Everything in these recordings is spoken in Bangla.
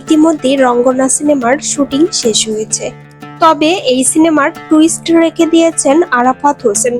ইতিমধ্যেই রঙ্গনা সিনেমার শুটিং শেষ হয়েছে। তবে এই সিনেমার টুইস্ট রেখে দিয়েছেন আরাফাত হোসেন।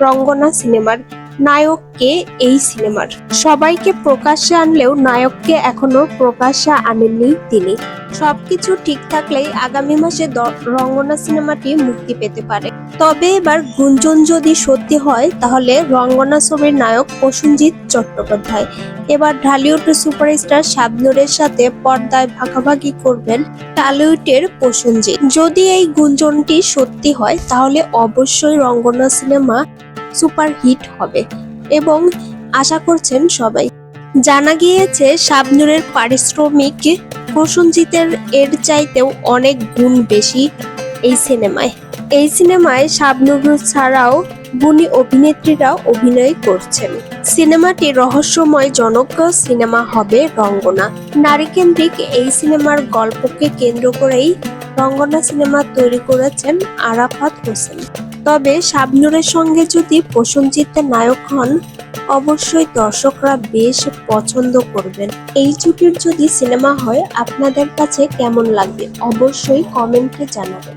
রঙ্গনা সিনেমার নায়ককে এই সিনেমার। সবাইকে প্রকাশ্যে আনলেও নায়ককে এখনও প্রকাশ্যে আনেননি তিনি। সবকিছু ঠিক থাকলেই আগামী মাসে রঙ্গনা সিনেমাটি মুক্তি পেতে পারে। তবে এবার গুঞ্জন যদি সত্যি হয়, তাহলে রঙ্গনা ছবির নায়ক প্রসেনজিৎ চট্টোপাধ্যায়। এবার ঢালিউড সুপারস্টার শাবনুরের সাথে পর্দায় ভাগাভাগি করবেন টালিউডের প্রসেনজিৎ। যদি এই গুঞ্জনটি সত্যি হয়, তাহলে অবশ্যই রঙ্গনা সিনেমা সুপারহিট হবে এবং আশা করছেন সবাই। জানা গিয়েছে, শাবনুরের পারিশ্রমিক প্রসেনজিতের এর চাইতেও অনেক গুণ বেশি এই সিনেমায়। এই সিনেমায় শাবনুর ছাড়াও গুণী অভিনেত্রীরাও অভিনয় করছেন। সিনেমাটি রহস্যময় জনক সিনেমা হবে রঙ্গনা। নারীকেন্দ্রিক এই সিনেমার গল্পকে কেন্দ্র করেই রঙ্গনা সিনেমা তৈরি করেছেন আরাফাত হোসেন। তবে শাবনুরের সঙ্গে যদি প্রসঞ্জিতের নায়ক হন, অবশ্যই দর্শকরা বেশ পছন্দ করবেন। এই জুটির যদি সিনেমা হয়, আপনাদের কাছে কেমন লাগবে? অবশ্যই কমেন্টে জানাবেন।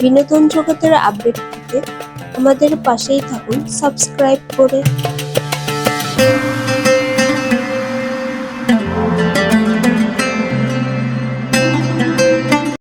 বিনোদন জগতের আপডেট পেতে আমাদের পাশেই থাকুন। সাবস্ক্রাইব করে